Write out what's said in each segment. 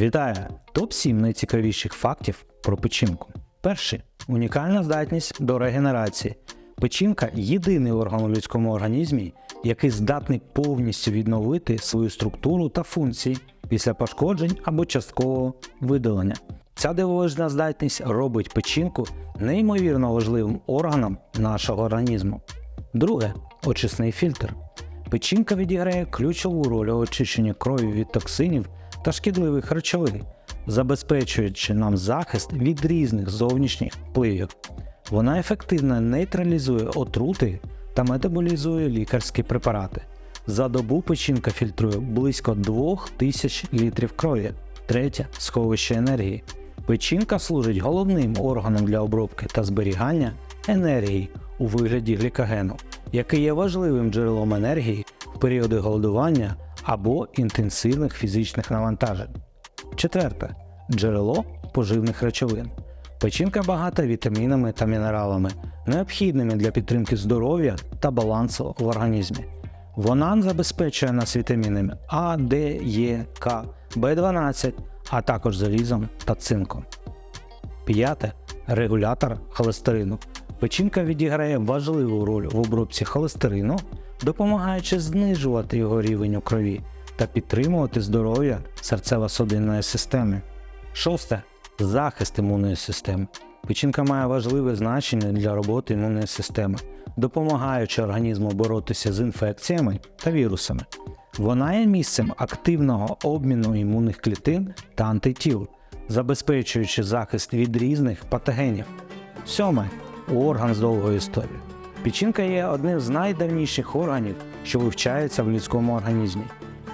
Вітаю! Топ-7 найцікавіших фактів про печінку. Перший унікальна здатність до регенерації. Печінка єдиний орган у людському організмі, який здатний повністю відновити свою структуру та функції після пошкоджень або часткового видалення. Ця дивовижна здатність робить печінку неймовірно важливим органом нашого організму. Друге очисний фільтр. Печінка відіграє ключову роль у очищенні крові від токсинів та шкідливих речовин, забезпечуючи нам захист від різних зовнішніх впливів. Вона ефективно нейтралізує отрути та метаболізує лікарські препарати. За добу печінка фільтрує близько 2000 літрів крові. Третє сховище енергії. Печінка служить головним органом для обробки та зберігання енергії у вигляді глікогену, який є важливим джерелом енергії в періоди голодування або інтенсивних фізичних навантажень. Четверте джерело поживних речовин. Печінка багата вітамінами та мінералами, необхідними для підтримки здоров'я та балансу в організмі. Вона забезпечує нас вітамінами А, Д, Е, К, В12, а також залізом та цинком. П'яте регулятор холестерину. Печінка відіграє важливу роль в обробці холестерину, допомагаючи знижувати його рівень у крові та підтримувати здоров'я серцево-судинної системи. Шосте захист імунної системи. Печінка має важливе значення для роботи імунної системи, допомагаючи організму боротися з інфекціями та вірусами. Вона є місцем активного обміну імунних клітин та антитіл, забезпечуючи захист від різних патогенів. Сьоме орган з довгою історією. Печінка є одним з найдавніших органів, що вивчається в людському організмі.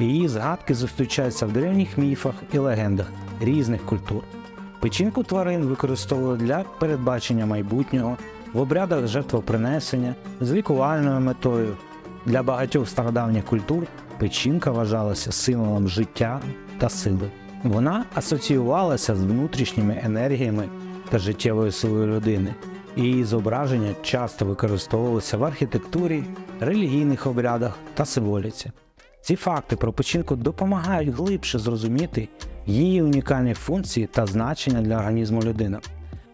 Її згадки зустрічаються в древніх міфах і легендах різних культур. Печінку тварин використовували для передбачення майбутнього, в обрядах жертвопринесення, з лікувальною метою. Для багатьох стародавніх культур печінка вважалася символом життя та сили. Вона асоціювалася з внутрішніми енергіями та життєвою силою людини. Її зображення часто використовувалися в архітектурі, релігійних обрядах та символіці. Ці факти про печінку допомагають глибше зрозуміти її унікальні функції та значення для організму людини.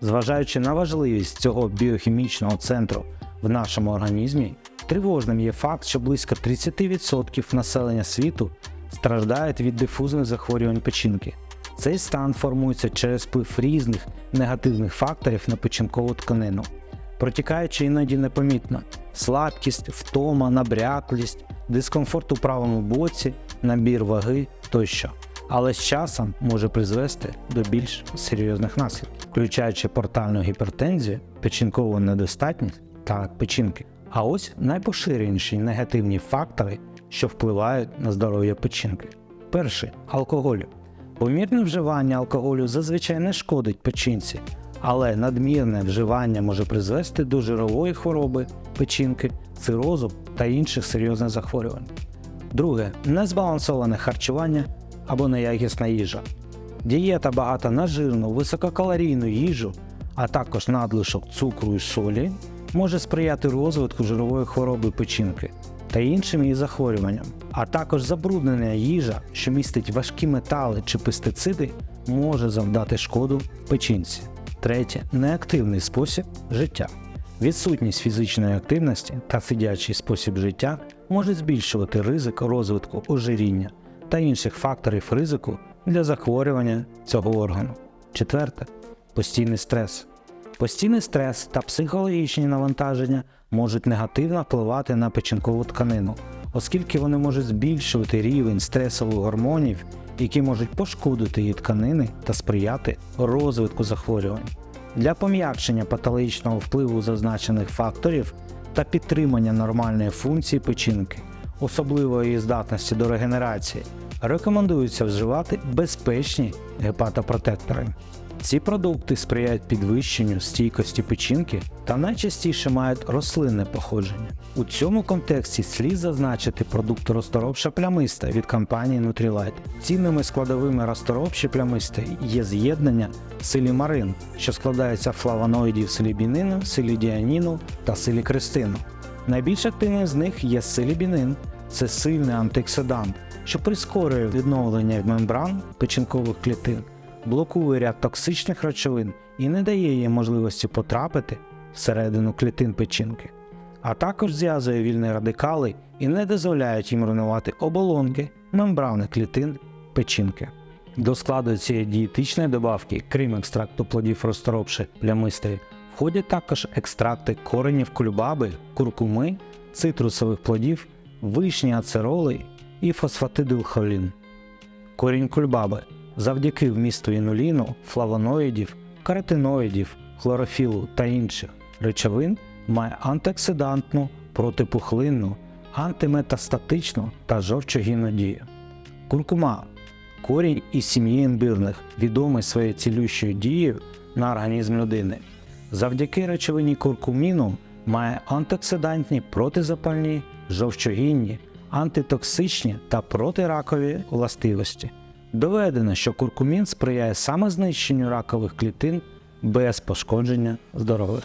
Зважаючи на важливість цього біохімічного центру в нашому організмі, тривожним є факт, що близько 30% населення світу страждають від дифузних захворювань печінки. Цей стан формується через вплив різних негативних факторів на печінкову тканину, протікаючи іноді непомітно слабкість, втома, набряклість, дискомфорт у правому боці, набір ваги тощо. Але з часом може призвести до більш серйозних наслідків, включаючи портальну гіпертензію, печінкову недостатність та печінки. А ось найпоширеніші негативні фактори, що впливають на здоров'я печінки. Перший алкоголь. Помірне вживання алкоголю зазвичай не шкодить печінці, але надмірне вживання може призвести до жирової хвороби печінки, цирозу та інших серйозних захворювань. Друге незбалансоване харчування або неякісна їжа. Дієта багата на жирну, висококалорійну їжу, а також надлишок цукру і солі може сприяти розвитку жирової хвороби печінки та іншим її захворюванням, а також забруднена їжа, що містить важкі метали чи пестициди, може завдати шкоду печінці. Третє неактивний спосіб життя. Відсутність фізичної активності та сидячий спосіб життя може збільшувати ризик розвитку ожиріння та інших факторів ризику для захворювання цього органу. Четверте постійний стрес. Постійний стрес та психологічні навантаження можуть негативно впливати на печінкову тканину, оскільки вони можуть збільшувати рівень стресових гормонів, які можуть пошкодити її тканини та сприяти розвитку захворювань. Для пом'якшення патологічного впливу зазначених факторів та підтримання нормальної функції печінки, особливо її здатності до регенерації, рекомендується вживати безпечні гепатопротектори. Ці продукти сприяють підвищенню стійкості печінки та найчастіше мають рослинне походження. У цьому контексті слід зазначити продукт розторопша плямиста від компанії Nutrilite. Цінними складовими розторопші плямиста є з'єднання силімарин, що складається флавоноїдів силібінину, силідіаніну та силікристину. Найбільш активним з них є силібінин, це сильний антиоксидант, що прискорює відновлення мембран печінкових клітин, блокує ряд токсичних речовин і не дає їм можливості потрапити всередину клітин печінки, а також зв'язує вільні радикали і не дозволяють їм руйнувати оболонки мембрани клітин печінки. До складу цієї дієтичної добавки, крім екстракту плодів розторопши плямистої, входять також екстракти коренів кульбаби, куркуми, цитрусових плодів, вишні ацероли і фосфатидилхолін. Корінь кульбаби завдяки вмісту інуліну, флавоноїдів, каротиноїдів, хлорофілу та інших речовин має антиоксидантну, протипухлинну, антиметастатичну та жовчогінну дію. Куркума корінь із сім'ї імбирних, відомий своєю цілющою дією на організм людини. Завдяки речовині куркуміну має антиоксидантні, протизапальні, жовчогінні, антитоксичні та протиракові властивості. Доведено, що куркумін сприяє саме знищенню ракових клітин без пошкодження здоров'я.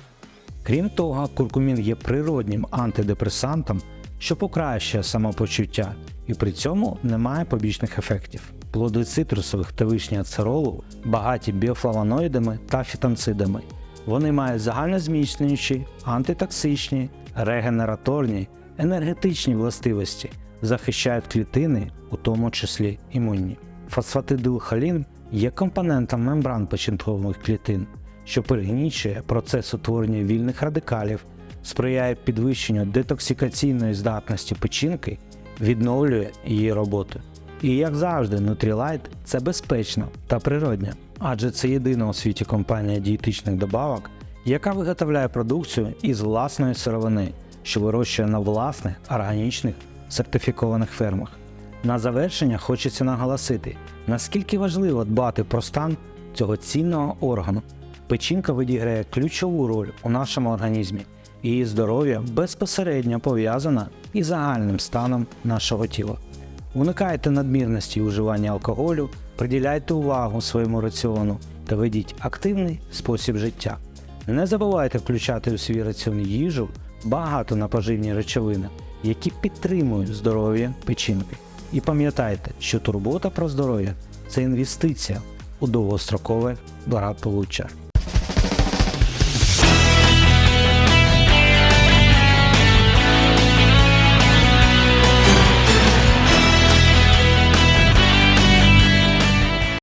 Крім того, куркумін є природнім антидепресантом, що покращує самопочуття і при цьому не має побічних ефектів. Плоди цитрусових та вишні ацеролу багаті біофлавоноїдами та фітонцидами. Вони мають загальнозміцнюючі, антитоксичні, регенераторні, енергетичні властивості, захищають клітини, у тому числі імунні. Фосфатидилхолін є компонентом мембран печінкових клітин, що перегнічує процес утворення вільних радикалів, сприяє підвищенню детоксикаційної здатності печінки, відновлює її роботу. І як завжди, Nutrilite – це безпечно та природньо, адже це єдина у світі компанія дієтичних добавок, яка виготовляє продукцію із власної сировини, що вирощує на власних органічних сертифікованих фермах. На завершення хочеться наголосити, наскільки важливо дбати про стан цього цінного органу. Печінка відіграє ключову роль у нашому організмі, її здоров'я безпосередньо пов'язане із загальним станом нашого тіла. Уникайте надмірності уживання алкоголю, приділяйте увагу своєму раціону та ведіть активний спосіб життя. Не забувайте включати у свій раціон їжу багато на поживні речовини, які підтримують здоров'я печінки. І пам'ятайте, що турбота про здоров'я це інвестиція у довгострокове благополуччя.